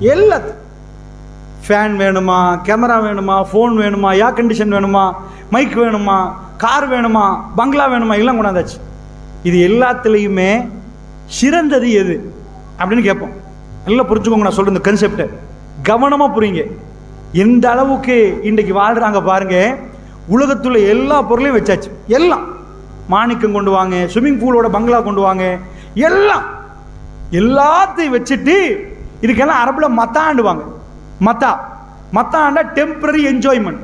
எல்லாத்தையும் ஃபேன் வேணுமா கேமரா வேணுமா ஃபோன் வேணுமா ஏர் கண்டிஷன் வேணுமா மைக் வேணுமா கார் வேணுமா பங்களா வேணுமா எல்லாம் கொண்டாந்தாச்சு. இது எல்லாத்துலேயுமே சிறந்தது எது? அப்படின்னு கேட்போம். நல்லா புரிஞ்சுக்கோங்க நான் சொல்கிற இந்த கன்செப்டை கவனமாக புரியுங்க. எந்த அளவுக்கு இன்றைக்கு வாழ்கிறாங்க பாருங்கள் உலகத்துள்ள எல்லா பொருளையும் வச்சாச்சு. எல்லாம். மாணிக்கம் கொண்டு வாங்க ஸ்விம்மிங் பூலோட பங்களா கொண்டு வாங்க. எல்லாம். எல்லாத்தையும் வச்சுட்டு இதுக்கெல்லாம் அரபில் மத்தாண்டுவாங்க. மத்தா. மத்தாண்டா டெம்பரரி என்ஜாய்மெண்ட்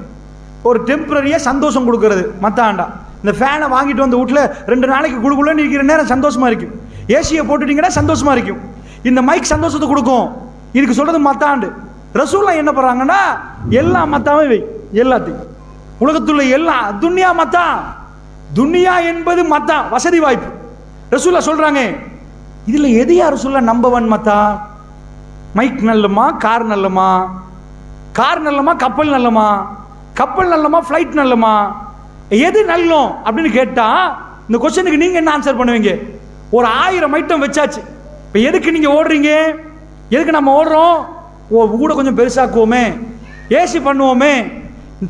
ஒரு டெம்பரரியாக சந்தோஷம் கொடுக்கறது மத்தாண்டா. இந்த ஃபேனை வாங்கிட்டு வந்து வீட்டில் ரெண்டு நாளைக்கு குழுக்குள்ளே இருக்கிற நேரம் சந்தோஷமாக இருக்கும். ஏசியை போட்டுட்டீங்கன்னா சந்தோஷமாக இருக்கும். இந்த மைக் சந்தோஷத்தை கொடுக்கும். இதுக்கு சொல்கிறது மத்தாண்டு. ரசூல்லா என்ன பண்ணுறாங்கன்னா எல்லா மத்தாவே வை. எல்லாத்தையும். உலகத்துள்ள எல்லா துன்யா மத்தா. துன்யா என்பது மத்தா. வசதி வாய்ப்பு. ரசூல்லா சொல்றாங்க இதுல எது யார் சொல்ல நம்பவன் மத்தா? மைக் நல்லமா கார் நல்லமா? கார் நல்லமா கப்பல் நல்லமா? கப்பல் நல்லமா ஃப்ளைட் நல்லமா? எது நல்லம் அப்படின்னு கேட்டால் இந்த கொஸ்டினுக்கு நீங்கள் என்ன ஆன்சர் பண்ணுவீங்க? ஒரு ஆயிரம் ஐட்டம் வச்சாச்சு. இப்போ எதுக்கு நீங்கள் ஓடுறீங்க? எதுக்கு நம்ம ஓடுறோம்? ஓ கூட கொஞ்சம் பெருசாக்குவோமே. ஏசி பண்ணுவோமே.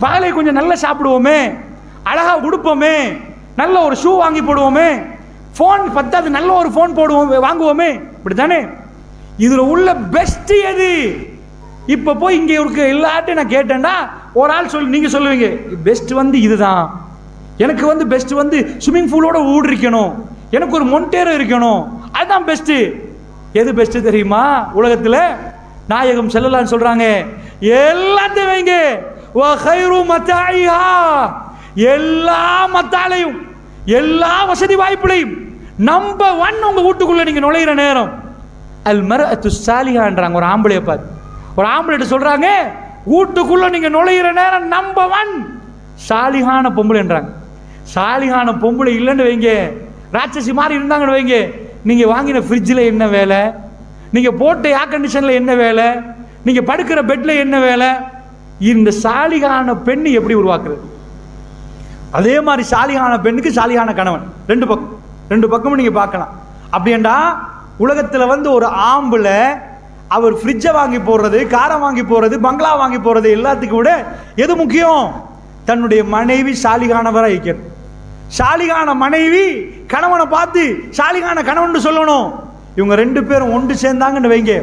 பகலை கொஞ்சம் நல்லா சாப்பிடுவோமே. அழகாக உடுப்போமே. நல்ல ஒரு ஷூ வாங்கி போடுவோமே. ஃபோன் பத்தாது நல்ல ஒரு ஃபோன் போடுவோம் வாங்குவோமே. இப்படி தானே இதில் உள்ள பெஸ்ட் எது? இப்போ போய் இங்கே இருக்க எல்லார்ட்டையும் நான் கேட்டேன்டா ஒரு ஆள் சொல்லி நீங்கள் சொல்லுவீங்க பெஸ்ட் வந்து இதுதான். எனக்கு வந்து பெஸ்ட் வந்து ஸ்விம்மிங் பூலோட ஊடுருக்கணும் எனக்கு ஒரு மொண்டேரோ இருக்கணும். அதுதான் பெஸ்ட்டு எது பெஸ்ட்டு தெரியுமா? உலகத்தில் நாயகம் செல்லலான்னு சொல்கிறாங்க எல்லாத்தையும் வைங்க. கைரு எல்லா மத்தாலையும் எல்லா வசதி வாய்ப்புலையும் நம்பர் ஒன் உங்க வீட்டுக்குள்ள நீங்க நுழையிற நேரம். அல் மரஅத்து சாலிஹான்றாங்க. ஒரு ஆம்பளையை பார்த்து ஒரு ஆம்பளை சொல்றாங்க வீட்டுக்குள்ள நீங்க நுழையிற நேரம் நம்பர் ஒன் சாலிஹான பொம்பளைன்றாங்க. சாலிஹான பொம்பளை இல்லைன்னு வைங்க. ராட்சசி மாதிரி இருந்தாங்கன்னு வைங்க. நீங்க வாங்கின ஃப்ரிட்ஜில் என்ன வேலை? நீங்க போட்ட ஏர் கண்டிஷனில் என்ன வேலை? நீங்க படுக்கிற பெட்ல என்ன வேலை? இந்த சாலிகான பெண் எப்படி உருவாக்குறது? அதே மாதிரி சாலிகான பெண்ணுக்கு சாலிகான கணவன். ரெண்டு பக்கம். ரெண்டு பக்கமும் நீங்க பார்க்கலாம். அப்படியேண்டா உலகத்தில் வந்து ஒரு ஆம்பில் அவர் ஃப்ரிட்ஜை வாங்கி போடுறது காரை வாங்கி போடுறது பங்களா வாங்கி போடுறது எல்லாத்துக்கும் விட எது முக்கியம்? தன்னுடைய மனைவி சாலிகானவராக இருக்கிறது சாலிகான மனைவி கணவனை பார்த்து சாலிகான கணவன் சொல்லணும். இவங்க ரெண்டு பேரும் ஒன்று சேர்ந்தாங்கன்னு வைங்க.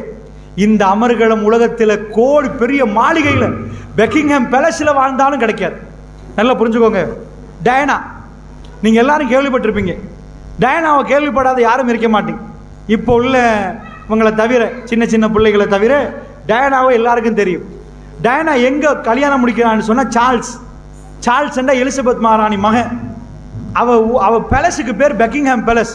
இந்த அமர்கலம் உலகத்தில் கோடி பெரிய மாளிகையில் பெக்கிங்ஹாம் பேலஸில் வாழ்ந்தாலும் கிடைக்காது. நல்லா புரிஞ்சுக்கோங்க. டயனா நீங்கள் எல்லாரும் கேள்விப்பட்டிருப்பீங்க. டயனாவை கேள்விப்படாத யாரும் இருக்க மாட்டீங்க. இப்போ உள்ள இவங்களை தவிர சின்ன சின்ன பிள்ளைகளை தவிர டயனாவை எல்லாருக்கும் தெரியும். டயனா எங்கே கல்யாணம் முடிக்கிறான்னு சொன்னால் சார்ல்ஸ். சார்ல்ஸ் எலிசபெத் மகாராணி மகன். அவ அவ பேலஸுக்கு பேர் பெக்கிங்ஹாம் பேலஸ்.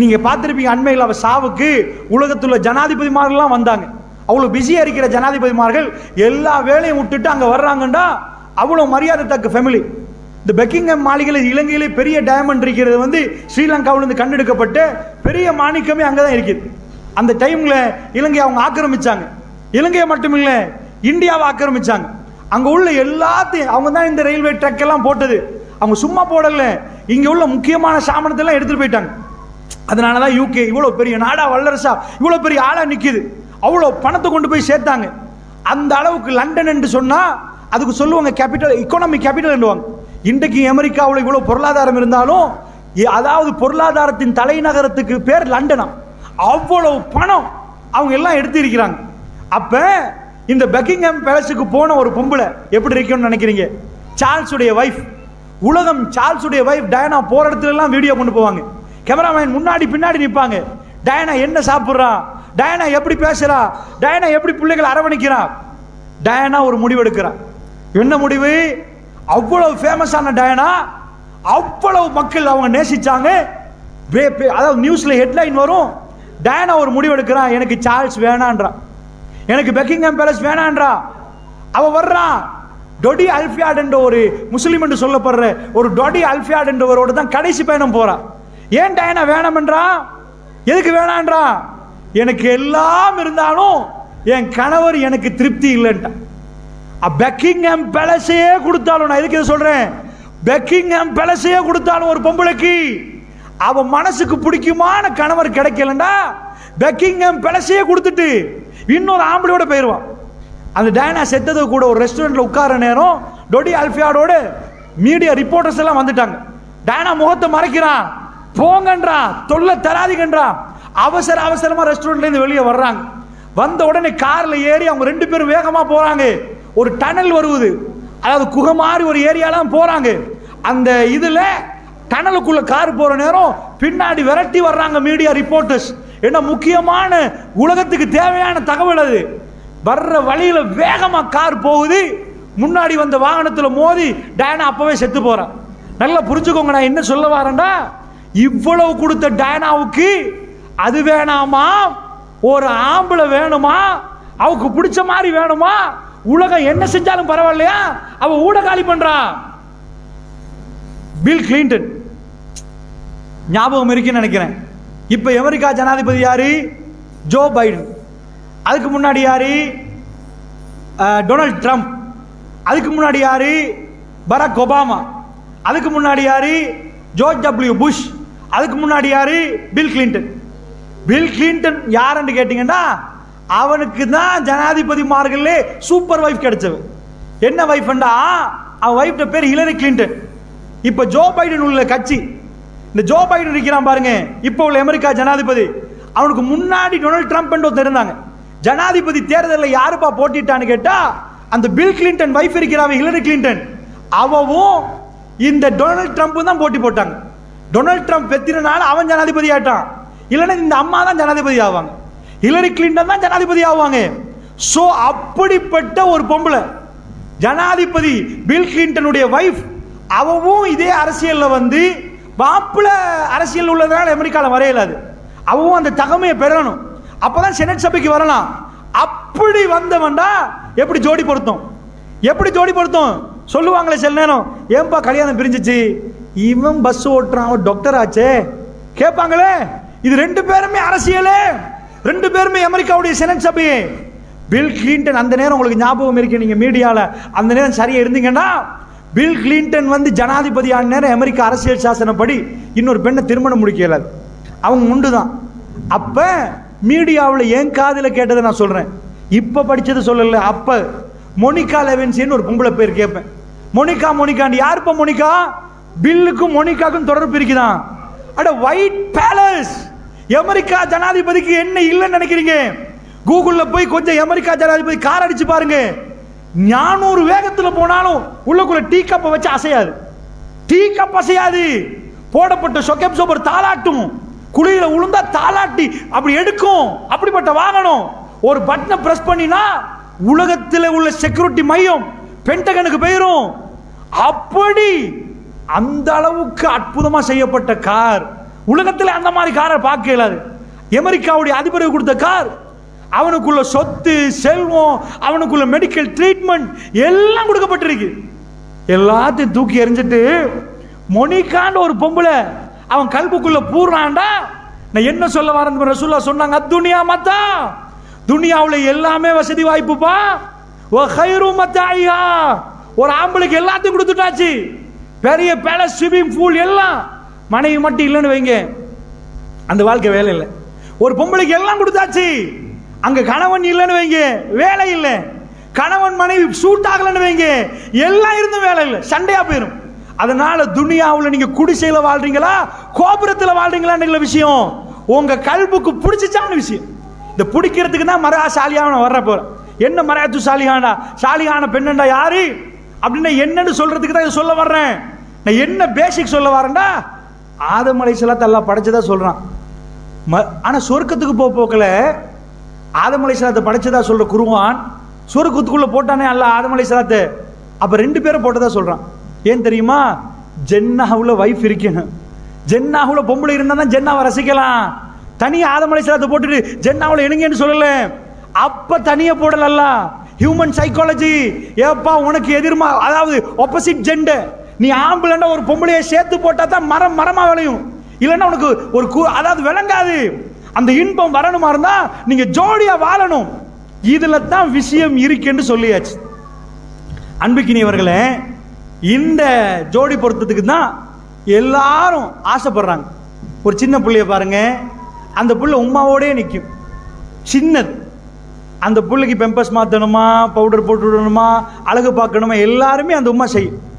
நீங்க பார்த்துருப்பீங்க அண்மையில் அவ சாவுக்கு உலகத்துள்ள ஜனாதிபதிமார்கள்லாம் வந்தாங்க. அவ்வளோ பிஸியாக இருக்கிற ஜனாதிபதிமார்கள் எல்லா வேலையும் விட்டுட்டு அங்கே வர்றாங்கண்டா அவ்வளோ மரியாதை தக்க ஃபேமிலி இந்த பெக்கிங்ஹாம் மாளிகையில் இலங்கையிலே பெரிய டைமண்ட் இருக்கிறது வந்து ஸ்ரீலங்காவிலிருந்து கண்டெடுக்கப்பட்ட பெரிய மாணிக்கமே அங்கே தான் இருக்குது. அந்த டைமில் இலங்கை அவங்க ஆக்கிரமிச்சாங்க. இலங்கையை மட்டும் இல்லை இந்தியாவை ஆக்கிரமிச்சாங்க. அங்கே உள்ள எல்லாத்தையும் அவங்க தான் இந்த ரயில்வே ட்ரக் எல்லாம் போட்டது. அவங்க சும்மா போடலை. இங்கே உள்ள முக்கியமான சாமானத்தெல்லாம் எல்லாம் போயிட்டாங்க. அதனால தான் யூகே இவ்வளோ பெரிய நாடா வல்லரசா இவ்வளோ பெரிய ஆளாக நிற்கிது அவ்வளோ பணத்தை கொண்டு போய் சேர்த்தாங்க. அந்த அளவுக்கு லண்டன் என்று சொன்னால் அதுக்கு சொல்லுவாங்க கேபிட்டல் இக்கானமி கேபிட்டல் இன்றைக்கு அமெரிக்காவில் இவ்வளோ பொருளாதாரம் இருந்தாலும் அதாவது பொருளாதாரத்தின் தலைநகரத்துக்கு பேர் லண்டனா அவ்வளவு பணம் அவங்க எல்லாம் எடுத்து இருக்கிறாங்க அப்ப இந்த பெக்கிங்ஹாம் பேலஸுக்கு போன ஒரு பொம்பளை எப்படி இருக்கும்னு நினைக்கிறீங்க? சார்ல்ஸுடைய வைஃப் உலகம் சார்ல்ஸுடைய வைஃப் டயனா போற இடத்துல எல்லாம் வீடியோ கொண்டு போவாங்க. கேமராமேன் முன்னாடி பின்னாடி நிற்பாங்க டயனா என்ன சாப்பிட்றா? டயனா எப்படி பேசுறா? டயனா எப்படி பிள்ளைகளை அரவணைக்கிறா? டயனா ஒரு முடிவு எடுக்கிறா என்ன முடிவு? அவ்வளவு ஃபேமஸான டயனா? அவ்வளவு மக்கள் அவங்க நேசிச்சாங்க. வே- பே- அதாவது நியூஸில் ஹெட்லைன் வரும். டயனா ஒரு முடிவு எடுக்கிறான் எனக்கு சார்ல்ஸ் வேணான்றான் எனக்கு பெக்கிங்ஹாம் பேலஸ் வேணான்றா. அவ வர்றான். டொடி அல்ஃபியாட் என்ற ஒரு முஸ்லீம் என்று சொல்லப்படுற ஒரு டொடி அல்ஃபியாட் என்றவரோட தான் கடைசி பயணம் போறா ஏன் டயனா வேணாம்ன்றா? எதுக்கு வேணான்றா? எனக்கு எல்லாம் இருந்தாலும் என் கணவர் எனக்கு திருப்தி இல்லைன்ட்டான். பெக்கிங்ஹாம் பேலஸையே கொடுத்தாலும் நான் எதுக்கு இதை சொல்றேன்? பெக்கிங்ஹாம் பேலஸையே கொடுத்தாலும் ஒரு பொம்பளைக்கு அவன் மனசுக்கு பிடிக்குமான கணவர் கிடைக்கலண்டா? பெக்கிங்ஹாம் பேலஸையே கொடுத்துட்டு இன்னொரு ஆம்பளையோட போயிடுவான் அந்த டயனா செத்தது கூட ஒரு ரெஸ்டாரண்ட்டில் உட்கார நேரம் டொடி அல்ஃபியாடோட மீடியா ரிப்போர்ட்டர்ஸ் எல்லாம் வந்துட்டாங்க. டயனா முகத்தை மறைக்கிறான். போங்கன்றா தொல்லை தராதிகன்றான் அவசர அவசரமாக ரெஸ்டாரண்ட்லேருந்து வெளியே வர்றாங்க. வந்த உடனே காரில் ஏறி அவங்க ரெண்டு பேரும் வேகமாக போகிறாங்க ஒரு டனல் வருவது. அதாவது குகை மாதிரி ஒரு ஏரியாலாம் போகிறாங்க அந்த இதில் டனலுக்குள்ளே கார் போகிற நேரம் பின்னாடி விரட்டி வர்றாங்க மீடியா ரிப்போர்ட்டர்ஸ் என்ன முக்கியமான உலகத்துக்கு தேவையான தகவல் அது. வர்ற வழியில் வேகமாக கார் போகுது. முன்னாடி வந்த வாகனத்தில் மோதி டயனா அப்போவே செத்து போறான். நல்லா புரிஞ்சுக்கோங்க நான் என்ன சொல்ல வரேன்டா? இவ்வளவு கொடுத்த டயனாவுக்கு அது வேணாமா? ஒரு ஆம்பளை வேணுமா? அவுக்கு பிடிச்ச மாதிரி வேணுமா? உலகம் என்ன செஞ்சாலும் பரவாயில்லையா? அவ ஊடகாலி பண்றான் பில் கிளின்டன் ஞாபகம் இருக்குன்னு நினைக்கிறேன். இப்போ அமெரிக்கா ஜனாதிபதி யாரு? ஜோ பைடன் அதுக்கு முன்னாடி யாரு? டொனால்ட் ட்ரம்ப் அதுக்கு முன்னாடி யாரு? Barack Obama. அதுக்கு முன்னாடி யாரு? ஜோர்ஜ் டபிள்யூ புஷ் அதுக்கு முன்னாடி யாரு? பில் கிளின்டன் பில் கிளின்டன் யாருன்னு கேட்டீங்கன்னா அவனுக்கு தான் ஜனாதிபதிமார்களே சூப்பர் வைஃப் கிடைச்சது. என்ன வைஃப்ண்டா அவன் வைஃப்ட பேர் ஹிலரி கிளின்டன் இப்போ ஜோ பைடன் உள்ள கட்சி. இந்த ஜோ பைடன் இருக்கிறான் பாருங்க. இப்போ உள்ள அமெரிக்கா ஜனாதிபதி. அவனுக்கு முன்னாடி டொனால்ட் ட்ரம்ப் ஒருத்தர் இருந்தாங்க. ஜனாதிபதி தேர்தலில் யாருப்பா போட்டிட்டான்னு கேட்டா அந்த பில் கிளின்டன் வைஃப் இருக்கிறாங்க ஹிலரி கிளின்டன் அவவும் இந்த டொனால்ட் ட்ரம்ப் தான் போட்டி போட்டாங்க. டொனால்ட் ட்ரம்ப் பெத்தினால அவன் ஜனாதிபதி ஆயிட்டான். இல்லைன்னா இந்த அம்மா தான் ஜனாதிபதி ஆவாங்க. ஹிலரி கிளின்டன் தான் ஜனாதிபதி ஆவாங்க. சோ அப்படிப்பட்ட ஒரு பொம்பளை ஜனாதிபதி பில் கிளின்டனுடைய வைஃப் அவவும் இதே அரசியலில் வந்து மாப்பிள்ள அரசியல் உள்ளதுனால அமெரிக்காவில் வரையலாது அவவும் அந்த தகமையை பெறணும். அப்பதான் செனட் சபைக்கு வரலாம். அப்படி வந்தவன்டா எப்படி ஜோடி பொருத்தம்? எப்படி ஜோடி பொருத்தம்? சொல்லுவாங்களே சில நேரம் ஏன்பா கல்யாணம் பிரிஞ்சிச்சு? இவன் பஸ் ஓட்டுறான் அவன் டாக்டர் ஆச்சே? கேட்பாங்களே? இது ரெண்டு பேருமே அரசியலே. ரெண்டு பேருமே அமெரிக்காவுடைய செனட் சபையே. பில் கிளின்டன் அந்த நேரம் உங்களுக்கு ஞாபகம் இருக்கு நீங்க மீடியால. அந்த நேரம் சரியா இருந்தீங்கன்னா பில் கிளின்டன் வந்து ஜனாதிபதியான நேரம் அமெரிக்க அரசியல் சாசனப்படி இன்னொரு பெண்ணை திருமணம் முடிக்கல. அவங்க உண்டு தான் அப்ப மீடியாவில் என் காதில் கேட்டதை நான் சொல்றேன். இப்ப படிச்சது சொல்லல அப்ப. மோனிகா லெவன்சின்னு ஒரு பொம்பளை பேர் கேட்பேன். மோனிகா யார் இப்போ மோனிகா? பில்லுக்கும் மோனிகாக்கும் தொடர்பு இருக்குதான். அட ஒயிட் பேலஸ்! அமெரிக்கா ஜனாதிபதிக்கு என்ன இல்லைன்னு நினைக்கிறீங்க? கூகுளில் போய் கொஞ்சம் அமெரிக்கா ஜனாதிபதி கார் அடிச்சு பாருங்க. ஞானூறு வேகத்தில் போனாலும் உள்ளக்குள்ள டீ கப்பை வச்சு அசையாது. டீ கப் அசையாது. போடப்பட்ட சொக்கப் சோப்பர் தாளாட்டும். குழியில உளுந்தா தாளாட்டி அப்படி எடுக்கும். அப்படிப்பட்ட வாகனம். ஒரு பட்டனை பிரஸ் பண்ணினா உலகத்தில் உள்ள செக்யூரிட்டி மையம் பென்டகனுக்கு போயிரும். அப்படி அந்த அளவுக்கு அற்புதமாக செய்யப்பட்ட கார். உலகத்தில் அந்த மாதிரி காரை பார்க்க இயலாது. அமெரிக்காவுடைய அதிபருக்கு கொடுத்த கார் அவனுக்குள்ள சொத்து செல்வம் அவனுக்குள்ள மெடிக்கல் ட்ரீட்மெண்ட் எல்லாம் கொடுக்கப்பட்டிருக்கு. எல்லாத்தையும் தூக்கி எறிஞ்சிட்டு மொனிக்காண்ட ஒரு பொம்பளை அவன் கல்புக்குள்ள பூர்ணாண்டா? நான் என்ன சொல்ல வரேன் ரசூல்லா சொன்னாங்க துனியா மத்தா துனியாவில் எல்லாமே வசதி வாய்ப்புப்பா. ஓ ஹைரு மத்தாயா ஒரு ஆம்பளைக்கு எல்லாத்தையும் கொடுத்துட்டாச்சு. பெரிய பேலஸ் ஸ்விமிங் பூல் எல்லாம் மனைவி மட்டும் இல்லைன்னு வைங்க. அந்த வாழ்க்கை வேலை இல்லை. ஒரு பொம்பளைக்கு எல்லாம் கொடுத்தாச்சு. அங்க கணவன் இல்லைன்னு வைங்க. வேலை இல்லை. கணவன் மனைவி சூட் ஆகலைன்னு வைங்க. எல்லாம் இருந்தும் வேலை இல்லை. சண்டையா போயிடும் அதனால துனியாவில் நீங்க குடிசையில வாழ்றீங்களா? கோபுரத்தில் வாழ்றீங்களான்ற விஷயம். உங்க கல்புக்கு பிடிச்சிச்சான விஷயம். இந்த பிடிக்கிறதுக்கு தான் மரா சாலியான வர்ற போறேன் என்ன மராத்து சாலியானா சாலியான பெண்ணண்டா யாரு? அப்படின்னா என்னன்னு சொல்றதுக்கு தான் இதை சொல்ல வர்றேன். நான் என்ன பேசிக் சொல்ல வரேன்டா? ஆதம் அலைசலாத்தை எல்லாம் படைச்சதா சொல்கிறான் ம- ஆனால் சொர்க்கத்துக்கு போக போக்கல. ஆதம் அலைசலாத்தை படைச்சதா சொல்கிற குருவான். சொர்க்கத்துக்குள்ளே போட்டானே அல்ல ஆதம் அலைசலாத்தை அப்போ ரெண்டு பேரும் போட்டதா சொல்கிறான் ஏன் தெரியுமா? ஜென்னாவில் வைஃப் இருக்கணும். ஜென்னாவில் பொம்பளை இருந்தால் தான் ஜென்னாவை ரசிக்கலாம். தனியாக ஆதம் அலைசலாத்தை போட்டுட்டு ஜென்னாவில் இணுங்கன்னு சொல்லல. அப்போ தனியாக போடலல்ல. ஹியூமன் சைக்காலஜி ஏப்பா உனக்கு எதிர்மா அதாவது ஆப்போசிட் ஜெண்டர் நீ ஆம்பளைன்னா ஒரு பொம்பளையை சேர்த்து போட்டா தான் மரம் மரமா விளையும். இல்லைன்னா உனக்கு ஒரு கு- அதாவது விளங்காது. அந்த இன்பம் வரணுமா இருந்தா நீங்க ஜோடியா வாழணும். இதுல தான் விஷயம் இருக்குன்னு சொல்லியாச்சு. அன்புக்கினியவர்களே இந்த ஜோடி பொருத்தத்துக்கு தான் எல்லாரும் ஆசைப்படுறாங்க. ஒரு சின்ன பிள்ளைய பாருங்க. அந்த புள்ள உமாவோடே நிற்கும் சின்னது. அந்த புள்ளைக்கு பெம்பஸ் மாற்றணுமா பவுடர் போட்டு விடணுமா அழகு பார்க்கணுமா எல்லாருமே அந்த உமா செய்யும்.